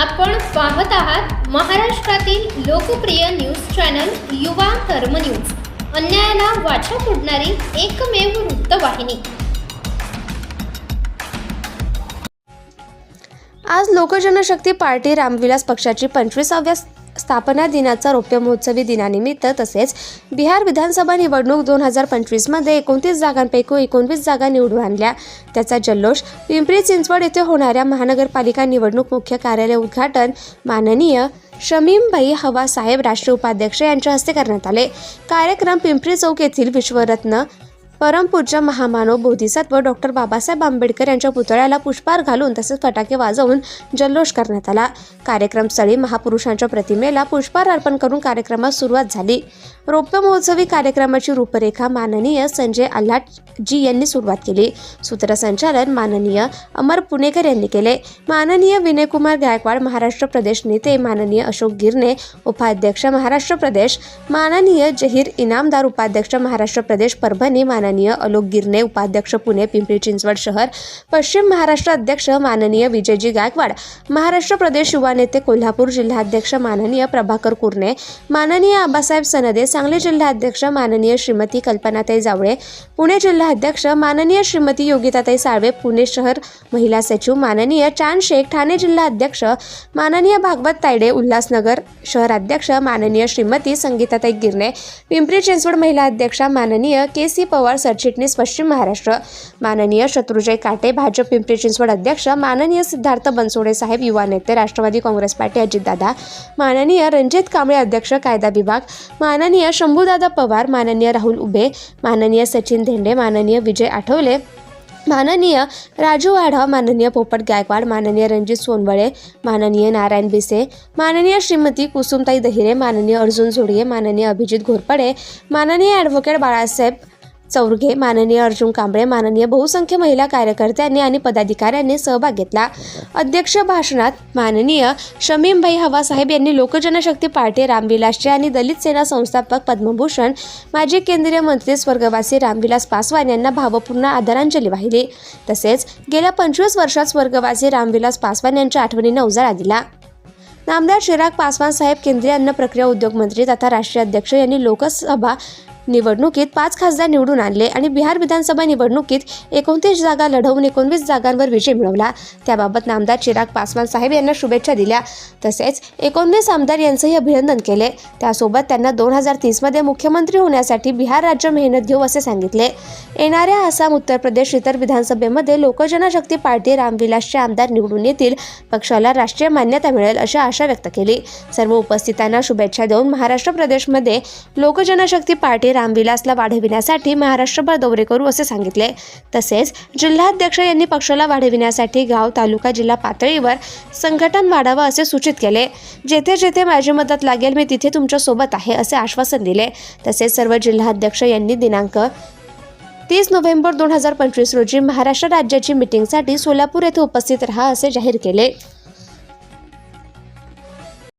आपण पाहत आहात महाराष्ट्रातील लोकप्रिय न्यूज चॅनल युवा कर्म न्यूज. अन्यायाला वाचा फोडणारी एकमेव वृत्तवाहिनी. आज लोकजनशक्ती पार्टी रामविलास पक्षाची पंचवीसाव्या स्थापना दिनाचा रौप्य महोत्सवी दिनानिमित्त तसेच बिहार विधानसभा निवडणूक दोन हजार पंचवीसमध्ये एकोणतीस जागांपैकी एकोणवीस जागा निवडून आणल्या. त्याचा जल्लोष पिंपरी चिंचवड येथे होणाऱ्या महानगरपालिका निवडणूक मुख्य कार्यालय उद्घाटन माननीय शमीमबाई हवा साहेब राष्ट्रीय उपाध्यक्ष यांच्या हस्ते करण्यात आले. कार्यक्रम पिंपरी चौक येथील विश्वरत्न परमपूरच्या महामानव बोधिसत्व डॉक्टर बाबासाहेब आंबेडकर यांच्या पुतळ्याला पुष्पहार घालून तसेच फटाके वाजवून जल्लोष करण्यात आला. कार्यक्रमस्थळी महापुरुषांच्या प्रतिमेला पुष्पहार अर्पण करून कार्यक्रमास सुरुवात झाली. रौप्य महोत्सवी कार्यक्रमाची रूपरेखा माननीय संजय आल्हाटजी यांनी सुरुवात केली. सूत्रसंचालन माननीय अमर पुणेकर यांनी केले. माननीय विनयकुमार गायकवाड महाराष्ट्र प्रदेश नेते माननीय अशोक गिरणे उपाध्यक्ष महाराष्ट्र प्रदेश माननीय जहीर इनामदार उपाध्यक्ष महाराष्ट्र प्रदेश परभणी माननीय अलोक गिरणे उपाध्यक्ष पुणे पिंपरी चिंचवड शहर पश्चिम महाराष्ट्र अध्यक्ष माननीय विजयजी गायकवाड महाराष्ट्र प्रदेश युवा नेते कोल्हापूर जिल्हाध्यक्ष माननीय प्रभाकर कुरणे माननीय आबासाहेब सनदे सांगली जिल्हाध्यक्ष माननीय श्रीमती कल्पनाताई जावळे पुणे जिल्हाध्यक्ष माननीय श्रीमती योगिताताई साळवे पुणे शहर महिला सचिव माननीय चांद शेख ठाणे जिल्हाध्यक्ष माननीय भागवत तायडे उल्हासनगर शहराध्यक्ष माननीय श्रीमती संगीताताई गिरणे पिंपरी चिंचवड महिला अध्यक्षा माननीय के सी पवार सरचिटणीस पश्चिम महाराष्ट्र माननीय शत्रुजय काटे भाजप पिंपरी चिंचवड अध्यक्ष माननीय सिद्धार्थ बनसोडे साहेब युवा नेते राष्ट्रवादी काँग्रेस पार्टी अजितदादा माननीय रणजित कांबळे अध्यक्ष कायदा विभाग माननीय शंभूदादा पवार माननीय राहुल उभे माननीय सचिन धेंडे माननीय विजय आठवले माननीय राजू वाढव माननीय पोपट गायकवाड माननीय रणजित सोनवळे माननीय नारायण बिसे माननीय श्रीमती कुसुमताई दहिरे माननीय अर्जुन झोडिये माननीय अभिजित घोरपडे माननीय ॲडव्होकेट बाळासाहेब चौरघे माननीय अर्जुन कांबळे माननीय बहुसंख्य महिला कार्यकर्त्यांनी आणि पदाधिकाऱ्यांनी सहभाग घेतला. अध्यक्ष भाषणात माननीय शमीमभाई हवासाहेब यांनी लोकजनशक्ती पार्टी रामविलासचे आणि दलित सेना संस्थापक पद्मभूषण माजी केंद्रीय मंत्री स्वर्गवासी रामविलास पासवान यांना भावपूर्ण आदरांजली वाहिली. तसेच गेल्या पंचवीस वर्षात स्वर्गवासी रामविलास पासवान यांच्या आठवणींना उजाळा दिला. नामदार चिराग पासवान साहेब केंद्रीय अन्न प्रक्रिया उद्योग मंत्री तथा राष्ट्रीय अध्यक्ष यांनी लोकसभा निवडणुकीत पाच खासदार निवडून आणले आणि बिहार विधानसभा निवडणुकीत एकोणतीस जागा लढवून एकोणवीस जागांवर विजय मिळवला. त्याबाबत नामदार चिराग पासवान साहेब यांना शुभेच्छा दिल्या. तसेच एकोणवीस आमदार यांचंही अभिनंदन केले. त्यासोबत त्यांना दोन हजार तीसमध्ये मुख्यमंत्री होण्यासाठी बिहार राज्य मेहनत घेऊ असे सांगितले. येणाऱ्या आसाम उत्तर प्रदेश इतर विधानसभेमध्ये लोकजनशक्ती पार्टी रामविलासचे आमदार निवडून येतील. पक्षाला राष्ट्रीय मान्यता मिळेल अशी आशा व्यक्त केली. सर्व उपस्थितांना शुभेच्छा देऊन महाराष्ट्र प्रदेशमध्ये लोकजनशक्ती पार्टी रामविलासला वाढविण्यासाठी महाराष्ट्रभर दौरे करू असे सांगितले. तसेच जिल्हाध्यक्ष यांनी पक्षाला वाढविण्यासाठी गाव तालुका जिल्हा पातळीवर संघटन वाढावं असे सूचित केले. जेथे जेथे माझी मदत लागेल मी तिथे तुमच्यासोबत आहे असे आश्वासन दिले. तसेच सर्व जिल्हाध्यक्ष यांनी दिनांक तीस नोव्हेंबर दोन हजार पंचवीस रोजी महाराष्ट्र राज्याची मिटिंगसाठी सोलापूर येथे उपस्थित राहा असे जाहीर केले.